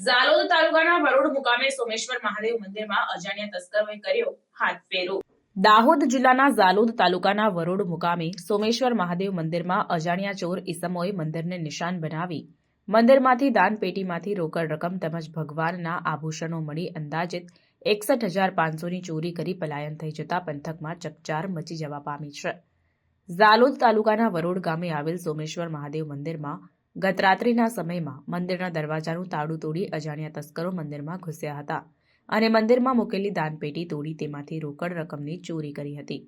ઝાલોદ તાલુકાના વરોડ મુકામે સોમેશ્વર મહાદેવ મંદિરમાં અજાણ્યા તસ્કરોએ કર્યો હાથ ફેરો. દાહોદ જિલ્લાના ઝાલોદ તાલુકાના વરોડ મુકામે સોમેશ્વર મહાદેવ મંદિરમાં અજાણ્યા ચોર ઈસમોએ મંદિરને નિશાન બનાવી મંદિરમાંથી દાનપેટીમાંથી રોકડ રકમ તેમજ ભગવાનના આભૂષણો મળી અંદાજિત એકસઠ હજાર પાંચસોની ચોરી કરી પલાયન થઈ જતા પંથકમાં ચકચાર મચી જવા પામી છે. ઝાલોદ તાલુકાના વરોડ ગામે આવેલ સોમેશ્વર મહાદેવ મંદિરમાં ગત રાત્રિના સમયમાં મંદિરના દરવાજાનું તાળું તોડી અજાણ્યા તસ્કરો મંદિરમાં ઘૂસ્યા હતા અને મંદિરમાં મૂકેલી દાનપેટી તોડી તેમાંથી રોકડ રકમની ચોરી કરી હતી.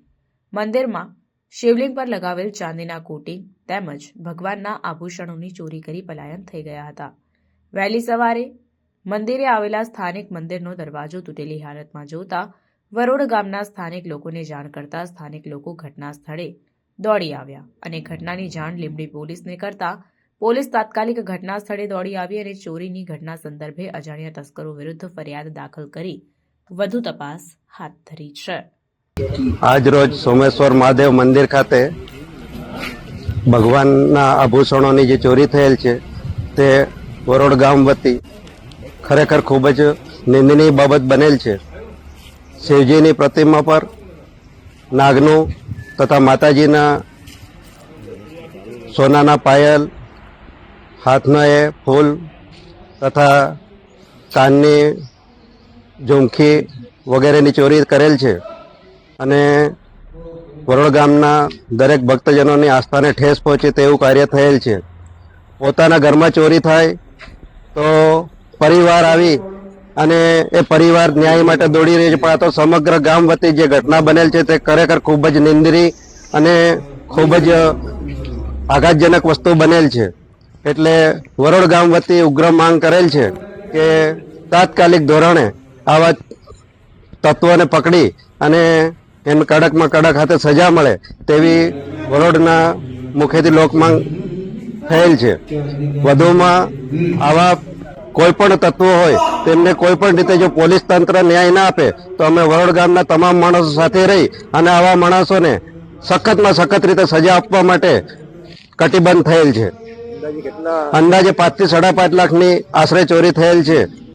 મંદિરમાં શિવલિંગ પર લગાવેલ ચાંદીના કોટિંગ તેમજ ભગવાનના આભૂષણોની ચોરી કરી પલાયન થઈ ગયા હતા. વહેલી સવારે મંદિરે આવેલા સ્થાનિક મંદિરનો દરવાજો તૂટેલી હાલતમાં જોતા વરોડ ગામના સ્થાનિક લોકોને જાણ કરતા સ્થાનિક લોકો ઘટના સ્થળે દોડી આવ્યા અને ઘટનાની જાણ લીંબડી પોલીસને કરતા પોલીસ તાત્કાલિક ઘટના સ્થળે દોડી આવી અને ચોરીની ઘટના સંદર્ભે અજાણ્યા તસ્કરો વિરુદ્ધ ફરિયાદ દાખલ કરી વધુ તપાસ હાથ ધરી છે. આજ રોજ સોમેશ્વર મહાદેવ મંદિર ખાતે ભગવાનના આભૂષણોની જે ચોરી થયેલ છે, તે વરોડ ગામ વતી ખરેખર ખૂબ જ નિંદનીય બાબત બનેલ છે. શિવજીની પ્રતિમા પર નાગનું તથા માતાજીના સોનાના પાયલ હાથના એ ફૂલ તથા કાનની ઝુમખી વગેરેની ચોરી કરેલ છે. અને વરોડ ગામના દરેક ભક્તજનોની આસ્થાને ઠેસ પહોંચે તેવું કાર્ય થયેલ છે. પોતાના ઘરમાં ચોરી થાય તો પરિવાર આવી અને એ પરિવાર ન્યાય માટે દોડી રહી છે, પણ આ તો સમગ્ર ગામ વતી જે ઘટના બનેલ છે તે ખરેખર ખૂબ જ નિંદરી અને ખૂબ જ આઘાતજનક વસ્તુ બનેલ છે. એટલે વરોડ ગામ વતી ઉગ્ર માંગ કરેલ છે કે તાત્કાલિક ધોરણે આવા તત્વોને પકડી અને એને કડકમાં કડક હાથે સજા મળે તેવી વરોડના મુખેથી લોકમાંગ થયેલ છે. વધુમાં આવા કોઈ પણ તત્વો હોય, તેમને કોઈ પણ રીતે જો પોલીસ તંત્ર ન્યાય ના આપે, તો અમે વરોડ ગામના તમામ માણસો સાથે રહી અને આવા માણસોને સખતમાં સખત રીતે સજા આપવા માટે કટિબંધ થયેલ છે. અંદાજે પાંચથી સાડા પાંચ લાખની આશરે ચોરી થયેલ છે.